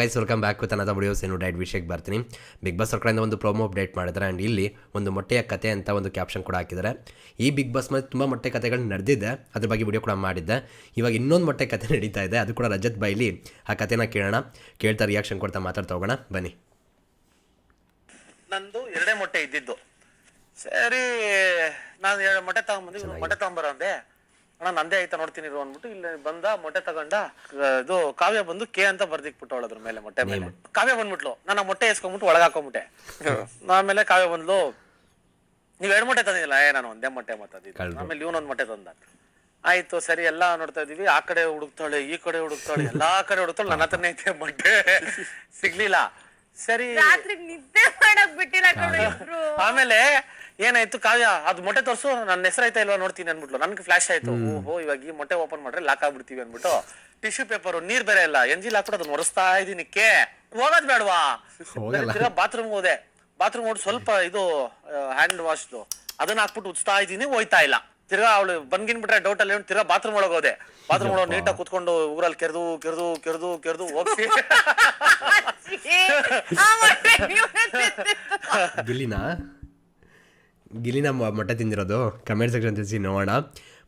Guys welcome back with ಅನ್ನದ videos ಏನು diet ವಿಷಯಕ್ಕೆ ಬರ್ತೀನಿ. ಬಿಗ್ ಬಾಸ್ ಸರ್ಕಾರದಿಂದ ಕಡೆಯಿಂದ ಒಂದು ಪ್ರೋಮೋ ಅಪ್ಡೇಟ್ ಮಾಡಿದ್ದಾರೆ. ಆ್ಯಂಡ್ ಇಲ್ಲಿ ಒಂದು ಮೊಟ್ಟೆಯ ಕತೆ ಅಂತ ಒಂದು ಕ್ಯಾಪ್ಷನ್ ಕೂಡ ಹಾಕಿದ್ದಾರೆ. ಈ ಬಿಗ್ ಬಾಸ್ ಮೇಲೆ ತುಂಬ ಮೊಟ್ಟೆ ಕತೆಗಳು ನಡೆದಿದೆ. ಅದ್ರ ಬಗ್ಗೆ ವಿಡಿಯೋ ಕೂಡ ಮಾಡಿದ್ದೆ. ಇವಾಗ ಇನ್ನೊಂದು ಮೊಟ್ಟೆ ಕತೆ ನಡೀತಾ ಇದೆ. ಅದು ಕೂಡ ರಜತ್ ಬೈಲಿ ಆ ಕತೆನ ಕೇಳೋಣ. ಕೇಳ್ತಾ ರಿಯಾಕ್ಷನ್ ಕೊಡ್ತಾ ಮಾತಾಡ್ತಾ ಹೋಗೋಣ. ಬನ್ನಿ. ನಂದು ಎರಡೇ ಮೊಟ್ಟೆ ಇದ್ದಿದ್ದು. ಸರಿ ನಾನು ಎರಡು ಮೊಟ್ಟೆ ಮೊಟ್ಟೆ ಅಂದೆ ಅಣ್ಣ ನಂದೇ ಆಯ್ತಾ ನೋಡ್ತೀನಿ ಇರು ಅಂದ್ಬಿಟ್ಟು ಇಲ್ಲಿ ಬಂದ ಮೊಟ್ಟೆ ತಗೊಂಡ ಇದು ಕಾವ್ಯ ಬಂದು ಕೆ ಅಂತ ಬರ್ದಿಕ್ ಬರ್ದಿಕ್ಬಿಟ್ಟು ಅದ್ರ ಮೇಲೆ ಮೊಟ್ಟೆ ಮೇಲೆ. ಕಾವ್ಯ ಬಂದ್ಬಿಟ್ಲು. ನಾನು ಆ ಮೊಟ್ಟೆ ಎಸ್ಕೊಂಡ್ಬಿಟ್ಟು ಒಳಗೆ ಹಾಕೊಂಬಿಟ್ಟೆ. ಆಮೇಲೆ ಕಾವ್ಯ ಬಂದ್ಲು ನೀವ್ ಎರಡು ಮೊಟ್ಟೆ ತಂದಿಲ್ಲ ಏ ನಾನು ಒಂದೇ ಮೊಟ್ಟೆ ಮಾತಾಡಿದ್ದು. ಆಮೇಲೆ ಇವನೊಂದ್ ಮೊಟ್ಟೆ ತಂದ. ಆಯ್ತು ಸರಿ ಎಲ್ಲಾ ನೋಡ್ತಾ ಇದೀವಿ ಆ ಕಡೆ ಹುಡುಕ್ತಾಳೆ ಈ ಕಡೆ ಹುಡುಕ್ತಾಳೆ ಎಲ್ಲಾ ಕಡೆ ಹುಡುಕ್ತಾಳೆ. ನನ್ನ ಹತ್ರನೇ ಐತೆ ಮೊಟ್ಟೆ. ಸಿಗ್ಲಿಲ್ಲ. ಸರಿ. ರಾತ್ರಿ ನಿದ್ದೆ ಮಾಡಕ್ ಬಿಟ್ಟಿಲ್ಲ ಆಮೇಲೆ ಏನಾಯ್ತು ಕಾವ್ಯ? ಅದು ಮೊಟ್ಟೆ ತೋರಿಸು ನನ್ನ ಹೆಸರು ಆಯ್ತಾ ಇಲ್ವಾ ನೋಡ್ತೀನಿ ಅನ್ಬಿಟ್ಲು ನನ್ಗೆ ಫ್ಲಾಶ್ ಆಯ್ತು. ಓಹೋ ಇವಾಗ ಈ ಮೊಟ್ಟೆ ಓಪನ್ ಮಾಡ್ರೆ ಲಾಕ್ ಆಗ್ಬಿಡ್ತೀವಿ ಅನ್ಬಿಟ್ಟು ಟಿಶ್ಯೂ ಪೇಪರ್ ನೀರ್ ಬೇರೆ ಇಲ್ಲ. ಎಂಜಿಲ್ ಹಾಕ್ಬಿಟ್ಟು ಅದನ್ನ ಒರೆಸ್ತಾ ಇದೀನಿ ಕೆ. ಹೋಗೋದ್ ಬೇಡವಾ? ತಿರ್ಗಾ ಬಾತ್ರೂಮ್ ಹೋದೆ. ಬಾತ್ರೂಮ್ ಹೋಗಿ ಸ್ವಲ್ಪ ಇದು ಹ್ಯಾಂಡ್ ವಾಶ್ದು ಅದನ್ನ ಹಾಕ್ಬಿಟ್ಟು ಉಚ್ತಾ ಇದೀನಿ ಹೋಯ್ತಾ ಇಲ್ಲ. ತಿರ್ಗಾ ಅವಳು ಬಂದ್ಗಿನ್ಬಿಟ್ರೆ ಡೌಟ್ ಅಲ್ಲಿ ತಿರ್ಗಾ ಬಾತ್ರೂಮ್ ಒಳಗೆ ಹೋದೆ. ಬಾತ್ರೂಮ್ ಒಳಗೆ ನೀಟಾಗಿ ಕುತ್ಕೊಂಡು ಊರಲ್ಲಿ ಕೆರೆದು ಕೆರೆದು ಕೆರೆದು ಕೆರೆದು ಹೋಗ್ಸಿ. ಗಿಲ್ಲಿನ ಗಿಲ್ಲಿನ ಮೊ- ಮೊಟ್ಟೆ ತಿಂದಿರೋದು. ಕಮೆಂಟ್ ಸೆಕ್ಷನ್ ತಿಳಿಸಿ ನೋಡೋಣ.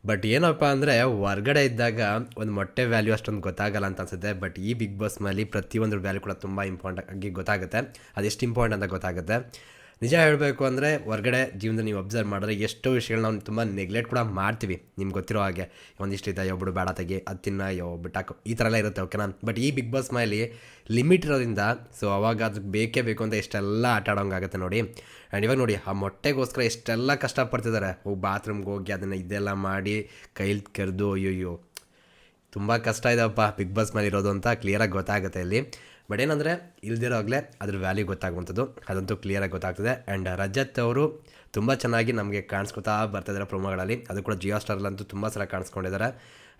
ಬಟ್ ಏನಪ್ಪ ಅಂದರೆ ಹೊರ್ಗಡೆ ಇದ್ದಾಗ ಒಂದು ಮೊಟ್ಟೆ ವ್ಯಾಲ್ಯೂ ಅಷ್ಟೊಂದು ಗೊತ್ತಾಗಲ್ಲ ಅಂತ ಅನ್ಸುತ್ತೆ. ಬಟ್ ಈ ಬಿಗ್ ಬಾಸ್ನಲ್ಲಿ ಪ್ರತಿಯೊಂದು ವ್ಯಾಲ್ಯೂ ಕೂಡ ತುಂಬ ಇಂಪಾರ್ಟೆಂಟ್ ಆಗಿ ಗೊತ್ತಾಗುತ್ತೆ. ಅದೆಷ್ಟು ಇಂಪಾರ್ಟೆಂಟ್ ಅಂತ ಗೊತ್ತಾಗುತ್ತೆ. ನಿಜ ಹೇಳಬೇಕು ಅಂದರೆ ಹೊರಗಡೆ ಜೀವನದಲ್ಲಿ ನೀವು ಅಬ್ಸರ್ವ್ ಮಾಡಿದ್ರೆ ಎಷ್ಟೋ ವಿಷಯಗಳನ್ನ ನಾವು ತುಂಬ ನೆಗ್ಲೆಕ್ಟ್ ಕೂಡ ಮಾಡ್ತೀವಿ. ನಿಮ್ಗೆ ಗೊತ್ತಿರೋ ಹಾಗೆ, ಒಂದಿಷ್ಟು ಇದೆ ಬಿಡು ಬೇಡ ತೆಗಿ, ಅದು ತಿನ್ನ ಬಿಟ್ಟಾಕು, ಈ ಥರ ಎಲ್ಲ ಇರುತ್ತೆ ಓಕೆನಾ ಬಟ್ ಈ ಬಿಗ್ ಬಾಸ್ ಮೇಲೆ ಲಿಮಿಟ್ ಇರೋದ್ರಿಂದ ಸೊ ಅವಾಗ ಅದಕ್ಕೆ ಬೇಕೇ ಬೇಕು ಅಂತ ಎಷ್ಟೆಲ್ಲ ಆಟ ಆಡೋಂಗಾಗುತ್ತೆ ನೋಡಿ. ಆ್ಯಂಡ್ ಇವಾಗ ನೋಡಿ, ಆ ಮೊಟ್ಟೆಗೋಸ್ಕರ ಎಷ್ಟೆಲ್ಲ ಕಷ್ಟಪಡ್ತಿದ್ದಾರೆ ಹೋಗಿ ಬಾತ್ರೂಮ್ಗೆ ಹೋಗಿ ಅದನ್ನು ಇದೆಲ್ಲ ಮಾಡಿ ಕೈಲಿ ಕರೆದು, ಅಯ್ಯೋಯ್ಯೋ. ತುಂಬ ಕಷ್ಟ ಇದೆಯಪ್ಪ ಬಿಗ್ ಬಾಸ್ ಮೇಲೆ ಇರೋದು ಅಂತ ಕ್ಲಿಯರಾಗಿ ಗೊತ್ತಾಗುತ್ತೆ ಇಲ್ಲಿ. ಬಟ್ ಏನಂದರೆ ಇಲ್ದಿರೋವಾಗಲೇ ಅದ್ರ ವ್ಯಾಲ್ಯೂ ಗೊತ್ತಾಗುವಂಥದ್ದು ಅದಂತೂ ಕ್ಲಿಯರಾಗಿ ಗೊತ್ತಾಗ್ತದೆ. ಆ್ಯಂಡ್ ರಜತ್ ಅವರು ತುಂಬ ಚೆನ್ನಾಗಿ ನಮಗೆ ಕಾಣಿಸ್ಕೊತಾ ಬರ್ತಾಯಿದ್ದಾರೆ ಪ್ರೊಮೋಗಳಲ್ಲಿ. ಅದು ಕೂಡ ಜಿಯೋ ಸ್ಟಾರಲ್ಲಂತೂ ತುಂಬ ಸಲ ಕಾಣಿಸ್ಕೊಂಡಿದ್ದಾರೆ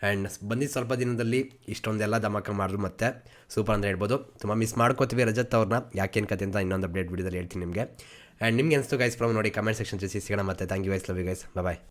ಆ್ಯಂಡ್ ಬಂದಿದ್ದ ಸ್ವಲ್ಪ ದಿನದಲ್ಲಿ ಇಷ್ಟೊಂದೆಲ್ಲ ಧಮಾಕ ಮಾಡಿದ್ರು ಮತ್ತೆ. ಸೂಪರ್ ಅಂತ ಹೇಳ್ಬೋದು. ತುಂಬ ಮಿಸ್ ಮಾಡ್ಕೋತೀವಿ ರಜತ್ ಅವ್ರನ್ನ. ಯಾಕೇನು ಕತೆ ಅಂತ ಇನ್ನೊಂದು ಅಪ್ಡೇಟ್ ವಿಡಿಯೋದಲ್ಲಿ ಹೇಳ್ತೀನಿ ನಿಮಗೆ. ಆ್ಯಂಡ್ ನಿಮ್ಗೆ ಅನಿಸ್ತು ಗೈಸ್ ಫ್ರಮ್ ನೋಡಿ ಕಮೆಂಟ್ ಸೆಕ್ಷನ್ ತಿಳಿಸಿ. ಸಿಗೋಣ ಮತ್ತೆ. Thank you guys love you guys bye